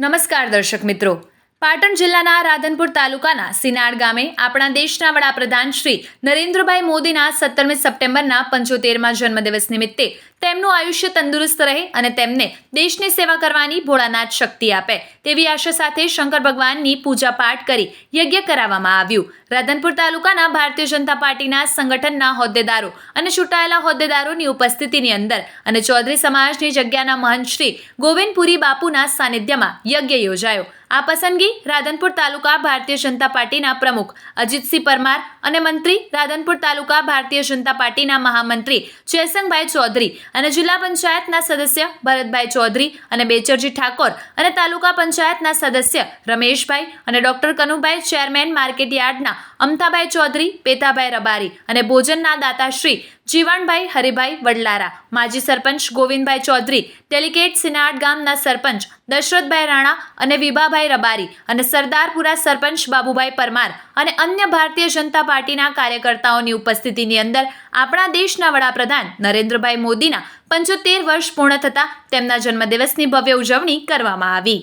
નમસ્કાર દર્શક મિત્રો. પાટણ જિલ્લાના રાધનપુર તાલુકાના સિનાડ ગામે આપણા દેશના વડાપ્રધાન શ્રી નરેન્દ્રભાઈ મોદીના સત્તરમી સપ્ટેમ્બરના પંચોતેરમાં જન્મદિવસ નિમિત્તે તેમનું આયુષ્ય તંદુરસ્ત રહે અને તેમને દેશની સેવા કરવાની ભોળાનાથ શક્તિ આપે. તેવી આશા સાથે શંકર ભગવાનની પૂજા પાઠ કરી યજ્ઞ કરાવવામાં આવ્યું. રાધનપુર તાલુકાના ભારતીય જનતા પાર્ટીના સંગઠનના હોદ્દેદારો અને ચૂંટાયેલા હોદ્દેદારોની ઉપસ્થિતિની અંદર અને ચૌધરી સમાજની જગ્યાના મહંત શ્રી ગોવિંદપુરી બાપુના સાનિધ્યમાં યજ્ઞ યોજાયો. આ પસંદગી રાધનપુર તાલુકા ભારતીય જનતા પાર્ટીના પ્રમુખ અજીતસિંહ પરમાર અને મંત્રી રાધનપુર તાલુકા ભારતીય જનતા પાર્ટીના મહામંત્રી જયસંગભાઈ ચૌધરી અને જિલ્લા પંચાયતના સદસ્ય ભરતભાઈ ચૌધરી અને બેચરજી ઠાકોર અને તાલુકા પંચાયતના સદસ્ય રમેશભાઈ અને ડોક્ટર કનુભાઈ, ચેરમેન માર્કેટ યાર્ડના અમતાભાઈ ચૌધરી, પેતાભાઈ રબારી અને ભોજનના દાતાશ્રી જીવણભાઈ હરિભાઈ વડલારા. માજી સરપંચ ગોવિંદભાઈ ચૌધરી, ડેલિકેટ સિનાડ ગામના સરપંચ દશરથભાઈ રાણા અને વિભાભાઈ રબારી અને સરદારપુરા સરપંચ બાબુભાઈ પરમાર અને અન્ય ભારતીય જનતા પાર્ટીના કાર્યકર્તાઓની ઉપસ્થિતિની અંદર આપણા દેશના વડાપ્રધાન નરેન્દ્રભાઈ મોદીના પંચોતેર વર્ષ પૂર્ણ થતાં તેમના જન્મદિવસની ભવ્ય ઉજવણી કરવામાં આવી.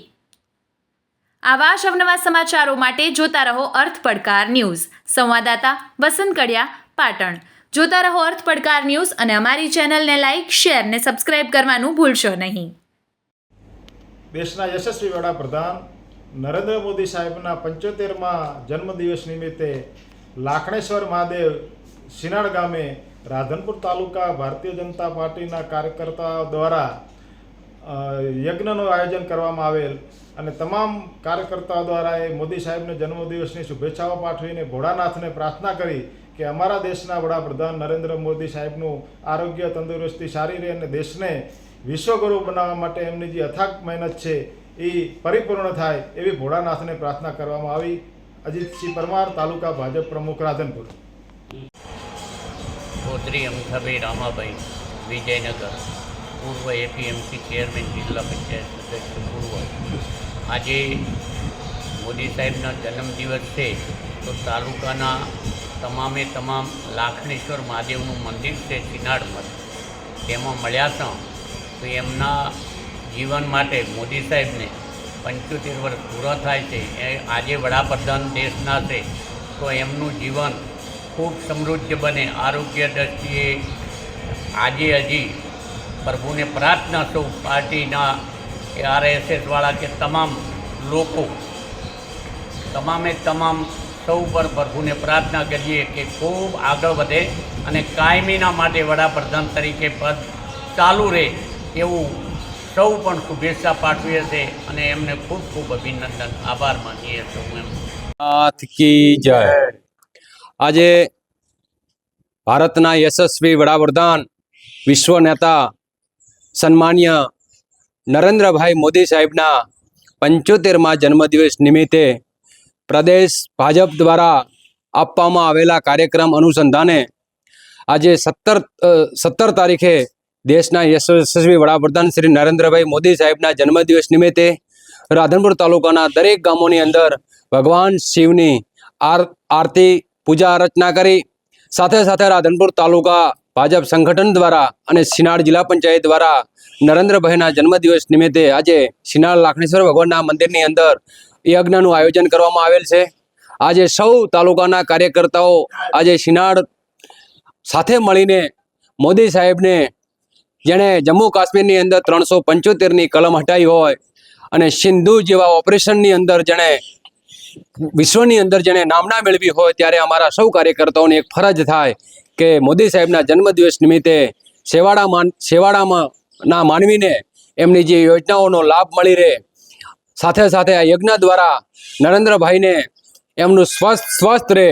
આવા અવનવા સમાચારો માટે જોતા રહો અર્થ પડકાર ન્યૂઝ. સંવાદદાતા વસંત કડિયા, પાટણ. જોતા રહો અર્થ પડકાર ન્યૂઝ અને અમારી ચેનલને લાઇક શેર ને સબસ્ક્રાઇબ કરવાનું ભૂલશો નહીં. દેશના યશસ્વી વડાપ્રધાન નરેન્દ્ર મોદી સાહેબના પંચોતેરમાં જન્મદિવસ નિમિત્તે લાખણેશ્વર મહાદેવ સિનાળ ગામે રાધનપુર તાલુકા ભારતીય જનતા પાર્ટીના કાર્યકર્તાઓ દ્વારા યજ્ઞનું આયોજન કરવામાં આવેલ અને તમામ કાર્યકર્તાઓ દ્વારા એ મોદી સાહેબને જન્મદિવસની શુભેચ્છાઓ પાઠવીને ભોળાનાથને પ્રાર્થના કરી કે અમારા દેશના વડાપ્રધાન નરેન્દ્ર મોદી સાહેબનું આરોગ્ય તંદુરસ્તી સારી રહે અને દેશને વિશ્વગુરુ બનાવવા માટે એમની જે અથાગ મહેનત છે એ પરિપૂર્ણ થાય એવી ભોળાનાથને પ્રાર્થના કરવામાં આવી. અજીતસિંહ પરમાર, તાલુકા ભાજપ પ્રમુખ, રાધનપુર. ચૌધરી અમથાભાઈ રામાભાઈ વિજયનગર, પૂર્વ એપીએમસી ચેરમેન જિલ્લા પંચાયત સદસ્ય, પૂર્વ. આજે મોદી સાહેબના જન્મદિવસ છે, તો તાલુકાના તમામે તમામ લાખણેશ્વર મહાદેવનું મંદિર છે ચિનાડમાં તેમાં મળ્યા છો તો એમના જીવન માટે મોદી સાહેબને પંચોતેર વર્ષ પૂરા થાય છે. એ આજે વડાપ્રધાન દેશના છે, તો એમનું જીવન ખૂબ સમૃદ્ધ બને. આરોગ્ય દ્રષ્ટિએ આજે હજી પ્રભુને પ્રાર્થના સૌ પાર્ટીના કે આરએસએસવાળા કે તમામ લોકો, તમામે તમામ સૌ પર પ્રભુને પ્રાર્થના કરીએ કે ખૂબ આગળ વધે અને કાયમીના માટે વડાપ્રધાન તરીકે પદ ચાલુ રહે એવું સૌ પણ શુભેચ્છા પાઠવીએ છે અને એમને ખૂબ ખૂબ અભિનંદન. આભાર માનીએ છું એમ. જય. આજે ભારતના યશસ્વી વડાપ્રધાન, વિશ્વ નેતા, સન્માન્ય નરેન્દ્રભાઈ મોદી સાહેબના પંચોતેરમાં જન્મદિવસ નિમિત્તે પ્રદેશ ભાજપ દ્વારા આપવામાં આવેલા કાર્યક્રમ અનુસંધાને આજે સત્તર સત્તર તારીખે દેશના યશસ્વી વડાપ્રધાન શ્રી નરેન્દ્રભાઈ મોદી સાહેબના જન્મદિવસ નિમિત્તે રાધનપુર તાલુકાના દરેક ગામોની અંદર ભગવાન શિવની આર, આરતી પૂજા અર્ચના કરી. સાથે સાથે રાધનપુર તાલુકા ભાજપ સંગઠન દ્વારા અને સિનાડ જિલ્લા પંચાયત દ્વારા નરેન્દ્રભાઈના જન્મદિવસ નિમિત્તે આજે સિનાડ લાખણેશ્વર ભગવાનના મંદિરની અંદર યજ્ઞનું આયોજન કરવામાં આવેલ છે. આજે સૌ તાલુકાના કાર્યકર્તાઓ આજે સિનાડ સાથે મળીને મોદી સાહેબને જેણે જમ્મુ કાશ્મીરની અંદર ત્રણસો પંચોતેરની કલમ હટાવી હોય અને સિંધુ જેવા ઓપરેશનની અંદર જેણે વિશ્વની અંદર જેણે નામના મેળવી હોય ત્યારે અમારા સૌ કાર્યકર્તાઓને એક ફરજ થાય કે મોદી સાહેબના જન્મદિવસ નિમિત્તે સેવાડા માન સેવાડામાં ના માનવીને એમની જે યોજનાઓનો લાભ મળી રહે. સાથે સાથે આ યજ્ઞ દ્વારા નરેન્દ્રભાઈને એમનું સ્વસ્થ સ્વસ્થ રહે,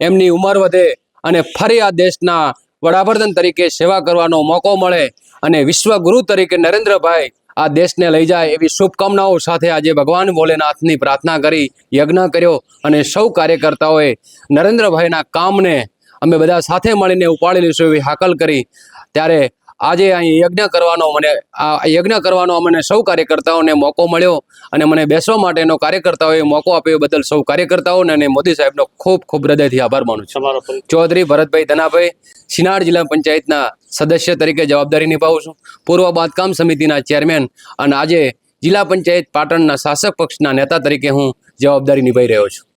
એમની ઉંમર વધે અને ફરી આ દેશના વડાપ્રધાન તરીકે સેવા કરવાનો મોકો મળે અને વિશ્વગુરુ તરીકે નરેન્દ્રભાઈ આ દેશને લઈ જાય એવી શુભકામનાઓ સાથે આજે ભગવાન ભોલેનાથની પ્રાર્થના કરી યજ્ઞ કર્યો અને સૌ કાર્યકર્તાઓએ નરેન્દ્રભાઈના કામને અમે બધા સાથે મળીને ઉપાડી લઈશું એવી હાકલ કરી. ત્યારે આજે અહીં યજ્ઞ કરવાનો મને આ યજ્ઞ કરવાનો અમને સૌ કાર્યકર્તાઓને મોકો મળ્યો અને મને બેસવા માટેનો કાર્યકર્તાઓએ મોકો આપ્યો બદલ સૌ કાર્યકર્તાઓને અને મોદી સાહેબનો ખૂબ ખૂબ હૃદયથી આભાર માનું છું. ચૌધરી ભરતભાઈ ધનાભાઈ સિનાડ જિલ્લા પંચાયતના સદસ્ય તરીકે જવાબદારી નિભાવું છું. પૂર્વ બાંધકામ સમિતિના ચેરમેન અને આજે જિલ્લા પંચાયત પાટણના શાસક પક્ષના નેતા તરીકે હું જવાબદારી નિભાવી રહ્યો છું.